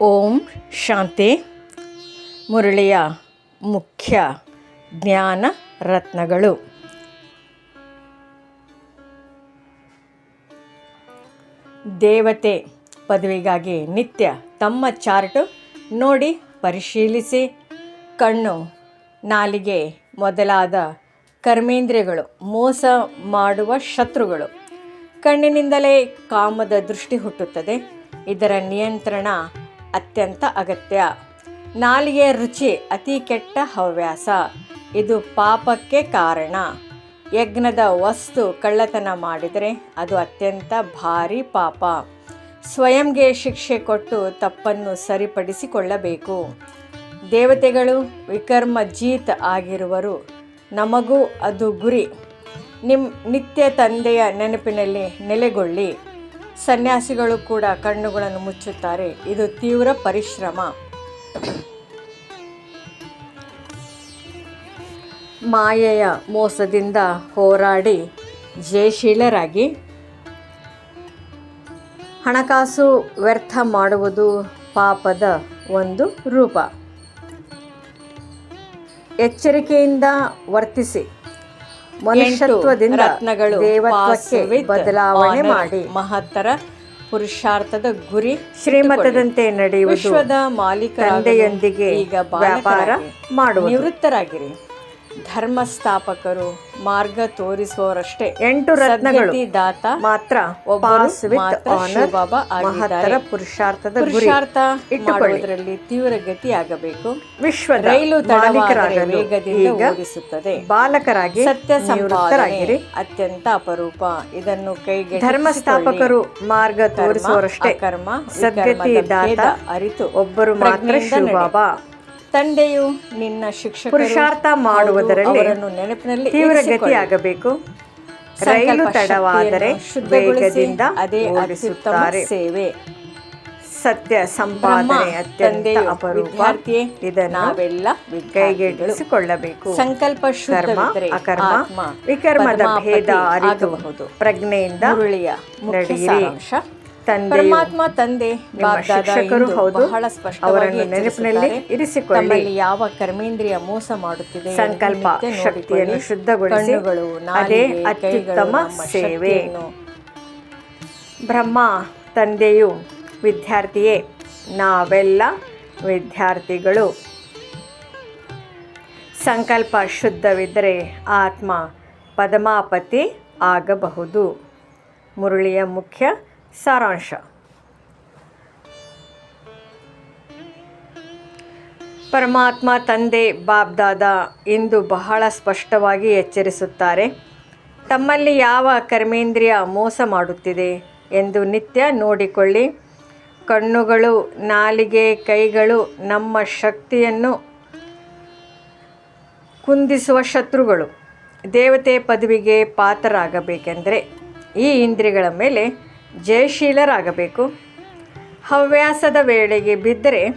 ಓಂ ಶಾಂತಿ. ಮುರಳಿಯ ಮುಖ್ಯ ಜ್ಞಾನ ರತ್ನಗಳು. ದೇವತೆ ಪದವಿಗಾಗಿ ನಿತ್ಯ ತಮ್ಮ ಚಾರ್ಟು ನೋಡಿ ಪರಿಶೀಲಿಸಿ. ಕಣ್ಣು, ನಾಲಿಗೆ ಮೊದಲಾದ ಕರ್ಮೇಂದ್ರಿಯಗಳು, ಮೋಸ ಮಾಡುವ ಶತ್ರುಗಳು. ಕಣ್ಣಿನಿಂದಲೇ ಕಾಮದ ದೃಷ್ಟಿ ಹುಟ್ಟುತ್ತದೆ. ಇದರ ನಿಯಂತ್ರಣ ಅತ್ಯಂತ ಅಗತ್ಯ. ನಾಲಿಗೆ ರುಚಿ ಅತಿ ಕೆಟ್ಟ ಹವ್ಯಾಸ. ಇದು ಪಾಪಕ್ಕೆ ಕಾರಣ. ಯಜ್ಞದ ವಸ್ತು ಕಳ್ಳತನ ಮಾಡಿದರೆ ಅದು ಅತ್ಯಂತ ಭಾರಿ ಪಾಪ. ಸ್ವಯಂಗೆ ಶಿಕ್ಷೆ ಕೊಟ್ಟು ತಪ್ಪನ್ನು ಸರಿಪಡಿಸಿಕೊಳ್ಳಬೇಕು. ದೇವತೆಗಳು ವಿಕರ್ಮ ಜೀತ್ ಆಗಿರುವರು. ನಮಗೂ ಅದು ಗುರಿ. ನಿಮ್ಮ ನಿತ್ಯ ತಂದೆಯ ನೆನಪಿನಲ್ಲಿ ನೆಲೆಗೊಳ್ಳಿ. ಸನ್ಯಾಸಿಗಳು ಕೂಡ ಕಣ್ಣುಗಳನ್ನು ಮುಚ್ಚುತ್ತಾರೆ. ಇದು ತೀವ್ರ ಪರಿಶ್ರಮ. ಮಾಯೆಯ ಮೋಸದಿಂದ ಹೋರಾಡಿ ಜಯಶೀಲರಾಗಿ ಹಣಕಾಸು ವ್ಯರ್ಥ ಮಾಡುವುದು ಪಾಪದ ಒಂದು ರೂಪ. ಎಚ್ಚರಿಕೆಯಿಂದ ವರ್ತಿಸಿ. ಮನುಷ್ಯತ್ವದಿಂದ ರತ್ನಗಳು ದೇವತ್ವಕ್ಕೆ ಬದಲಾವಣೆ ಮಾಡಿ. ಮಹತ್ತರ ಪುರುಷಾರ್ಥದ ಗುರಿ ಶ್ರೀಮತದಂತೆ ನಡೆಯುವ ವಿಶ್ವದ ಮಾಲೀಕ ತಂದೆಯೊಂದಿಗೆ ಈಗ ವ್ಯಾಪಾರ ಮಾಡುವ ನಿವೃತ್ತರಾಗಿರಿ. ಧರ್ಮ ಸ್ಥಾಪಕರು ಮಾರ್ಗ ತೋರಿಸುವವರಷ್ಟೇ. ಎಂಟು ರತ್ನಗಳು ದಾತ ಮಾತ್ರ ಮಹತ್ತರ ಪುರುಷಾರ್ಥದ ಪುರುಷಾರ್ಥ ಇಟ್ಟುಕೊಳ್ಳುವುದರಲ್ಲಿ ತೀವ್ರ ಗತಿ ಆಗಬೇಕು ವಿಶ್ವದ ರೈಲು ವೇಗದಿಂದ ಓಡಿಸುತ್ತದೆ. ಬಾಲಕರಾಗಿ ಸತ್ಯ ಸಂಪಾದನೆ ಅತ್ಯಂತ ಅಪರೂಪ. ಇದನ್ನು ಕೈಗೆ ಧರ್ಮ ಸ್ಥಾಪಕರು ಮಾರ್ಗ ತೋರಿಸುವವರಷ್ಟೇ. ಕರ್ಮ ಸದ್ಗತಿ ದಾತ ಅರಿತು. ಒಬ್ಬರು ಮಾತ್ರ ನಡೆ. ತಂದೆಯು ನಿನ್ನ ಶಿಕ್ಷಕರು ಪುರುಷಾರ್ಥ ಮಾಡುವುದರಲ್ಲಿ ಅವರನ್ನು ನೆನಪಿನಲ್ಲಿ ತೀವ್ರ ಇರಿಸಿಕೊಳ್ಳಿ. ಗತಿ ಆಗಬೇಕು. ಸಂಕಲ್ಪ ರೈಲು ತಡವಾದರೆ ವೇಗದಿಂದ ಅದೇ ಓಡಿಸುತ್ತಾರೆ. ಸೇವೆ. ಸತ್ಯ ಸಂಪಾದನೆ ಅತ್ಯಂತ ಅಪರೂಪ. ವಿದ್ಯಾರ್ಥಿಯೇ ಇದನ್ನು ನಾವೆಲ್ಲ ವಿದ್ಯಾರ್ಥಿಗಳು ಕೈಗೆಡಿಸಿಕೊಳ್ಳಬೇಕು ಸಂಕಲ್ಪ ಕರ್ಮ ಅಕರ್ಮ ವಿಕರ್ಮದ ಭೇದ ಅರಿತು ಪ್ರಜ್ಞೆಯಿಂದ ನಡೆಯಿರಿ. ಪರಮಾತ್ಮ ತಂದೆ ಶಿಕ್ಷಕರು ಹೌದು. ಬಹಳ ಸ್ಪಷ್ಟವಾಗಿ ಅವರನ್ನು ನೆನಪಿನಲ್ಲಿ ಇರಿಸಿಕೊಂಡು ಇರಿಸಿಕೊಳ್ಳಿ ಯಾವ ಕರ್ಮೇಂದ್ರಿಯ ಮೋಸ ಮಾಡುತ್ತಿದೆ ಸಂಕಲ್ಪ ಶಕ್ತಿಯನ್ನು. ಶುದ್ಧಗೊಳಿಸಿ ಅದೇ ಅತ್ಯುತ್ತಮ ಸೇವೆ. ಬ್ರಹ್ಮ ತಂದೆಯು ವಿದ್ಯಾರ್ಥಿಯೇ ನಾವೆಲ್ಲ ವಿದ್ಯಾರ್ಥಿಗಳು. ಸಂಕಲ್ಪ ಶುದ್ಧವಿದ್ದರೆ ಆತ್ಮ ಪದಮಾಪತಿ ಆಗಬಹುದು. ಮುರುಳಿಯ ಮುಖ್ಯ ಸಾರಾಂಶ. ಪರಮಾತ್ಮ ತಂದೆ ಬಾಬ್ದಾದ ಎಂದು ಬಹಳ ಸ್ಪಷ್ಟವಾಗಿ ಎಚ್ಚರಿಸುತ್ತಾರೆ. ತಮ್ಮಲ್ಲಿ ಯಾವ ಕರ್ಮೇಂದ್ರಿಯ ಮೋಸ ಮಾಡುತ್ತಿದೆ ಎಂದು ನಿತ್ಯ ನೋಡಿಕೊಳ್ಳಿ. ಕಣ್ಣುಗಳು, ನಾಲಿಗೆ, ಕೈಗಳು ನಮ್ಮ ಶಕ್ತಿಯನ್ನು ಕುಂದಿಸುವ ಶತ್ರುಗಳು. ದೇವತೆ ಪದವಿಗೆ ಪಾತ್ರರಾಗಬೇಕೆಂದರೆ ಈ ಇಂದ್ರಿಯಗಳ ಮೇಲೆ ಜಯಶೀಲರಾಗಬೇಕು. ಹವ್ಯಾಸದ ವೇಳೆಗೆ ಬಿದ್ದರೆ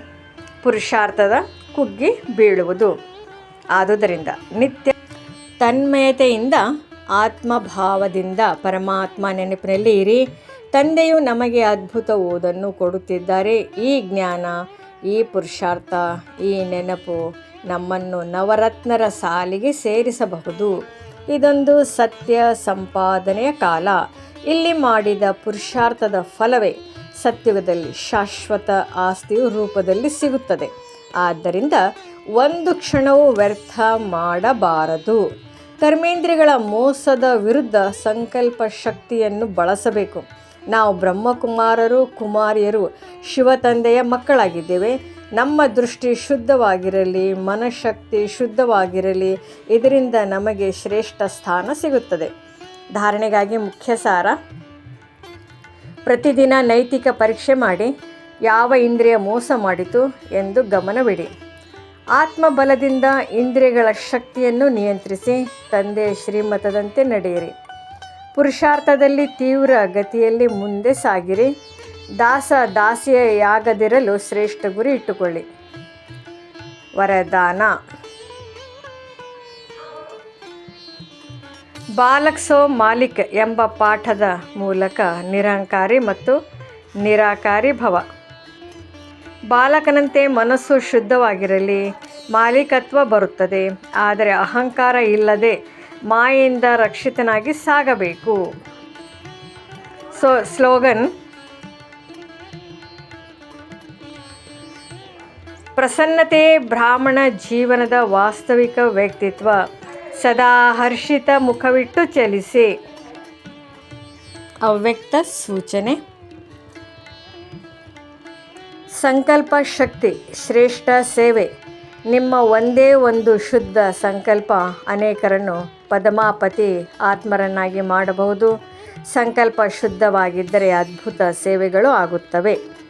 ಪುರುಷಾರ್ಥದ ಕುಗ್ಗಿ ಬೀಳುವುದು. ಆದುದರಿಂದ ನಿತ್ಯ ತನ್ಮಯತೆಯಿಂದ, ಆತ್ಮಭಾವದಿಂದ ಪರಮಾತ್ಮ ನೆನಪಿನಲ್ಲಿ ಇರಿ. ತಂದೆಯು ನಮಗೆ ಅದ್ಭುತ ಓದನ್ನು ಕೊಡುತ್ತಿದ್ದಾರೆ. ಈ ಜ್ಞಾನ, ಈ ಪುರುಷಾರ್ಥ, ಈ ನೆನಪು ನಮ್ಮನ್ನು ನವರತ್ನರ ಸಾಲಿಗೆ ಸೇರಿಸಬಹುದು. ಇದೊಂದು ಸತ್ಯ ಸಂಪಾದನೆಯ ಕಾಲ. ಇಲ್ಲಿ ಮಾಡಿದ ಪುರುಷಾರ್ಥದ ಫಲವೇ ಸತ್ಯುಗದಲ್ಲಿ ಶಾಶ್ವತ ಆಸ್ತಿಯು ರೂಪದಲ್ಲಿ ಸಿಗುತ್ತದೆ. ಆದ್ದರಿಂದ ಒಂದು ಕ್ಷಣವೂ ವ್ಯರ್ಥ ಮಾಡಬಾರದು. ಕರ್ಮೇಂದ್ರಿಗಳ ಮೋಸದ ವಿರುದ್ಧ ಸಂಕಲ್ಪ ಶಕ್ತಿಯನ್ನು ಬಳಸಬೇಕು. ನಾವು ಬ್ರಹ್ಮಕುಮಾರರು, ಕುಮಾರಿಯರು ಶಿವತಂದೆಯ ಮಕ್ಕಳಾಗಿದ್ದೇವೆ. ನಮ್ಮ ದೃಷ್ಟಿ ಶುದ್ಧವಾಗಿರಲಿ, ಮನಃಶಕ್ತಿ ಶುದ್ಧವಾಗಿರಲಿ, ಇದರಿಂದ ನಮಗೆ ಶ್ರೇಷ್ಠ ಸ್ಥಾನ ಸಿಗುತ್ತದೆ. ಧಾರಣೆಗಾಗಿ ಮುಖ್ಯ ಸಾರ. ಪ್ರತಿದಿನ ನೈತಿಕ ಪರೀಕ್ಷೆ ಮಾಡಿ ಯಾವ ಇಂದ್ರಿಯ ಮೋಸ ಮಾಡಿತು ಎಂದು ಗಮನವಿಡಿ. ಆತ್ಮಬಲದಿಂದ ಇಂದ್ರಿಯಗಳ ಶಕ್ತಿಯನ್ನು ನಿಯಂತ್ರಿಸಿ ತಂದೆ ಶ್ರೀಮತದಂತೆ ನಡೆಯಿರಿ. ಪುರುಷಾರ್ಥದಲ್ಲಿ ತೀವ್ರ ಗತಿಯಲ್ಲಿ ಮುಂದೆ ಸಾಗಿರಿ. ದಾಸ ದಾಸಿಯಾಗದಿರಲು ಶ್ರೇಷ್ಠ ಗುರಿ ಇಟ್ಟುಕೊಳ್ಳಿ. ವರದಾನ. ಬಾಲಕ್ ಸೋ ಮಾಲಿಕ್ ಎಂಬ ಪಾಠದ ಮೂಲಕ ನಿರಂಕಾರಿ ಮತ್ತು ನಿರಾಕಾರಿ ಭವ. ಬಾಲಕನಂತೆ ಮನಸ್ಸು ಶುದ್ಧವಾಗಿರಲಿ, ಮಾಲೀಕತ್ವ ಬರುತ್ತದೆ. ಆದರೆ ಅಹಂಕಾರ ಇಲ್ಲದೆ ಮಾಯೆಯಿಂದ ರಕ್ಷಿತನಾಗಿ ಸಾಗಬೇಕು. So, slogan. ಪ್ರಸನ್ನತೆ ಬ್ರಾಹ್ಮಣ ಜೀವನದ ವಾಸ್ತವಿಕ ವ್ಯಕ್ತಿತ್ವ. ಸದಾ ಹರ್ಷಿತ ಮುಖವಿಟ್ಟು ಚಲಿಸಿ. ಅವ್ಯಕ್ತ ಸೂಚನೆ. ಸಂಕಲ್ಪ ಶಕ್ತಿ ಶ್ರೇಷ್ಠ ಸೇವೆ. ನಿಮ್ಮ ಒಂದೇ ಒಂದು ಶುದ್ಧ ಸಂಕಲ್ಪ ಅನೇಕರನ್ನು ಪದಮಾಪತಿ ಆತ್ಮರನ್ನಾಗಿ ಮಾಡಬಹುದು. ಸಂಕಲ್ಪ ಶುದ್ಧವಾಗಿದ್ದರೆ ಅದ್ಭುತ ಸೇವೆಗಳು ಆಗುತ್ತವೆ.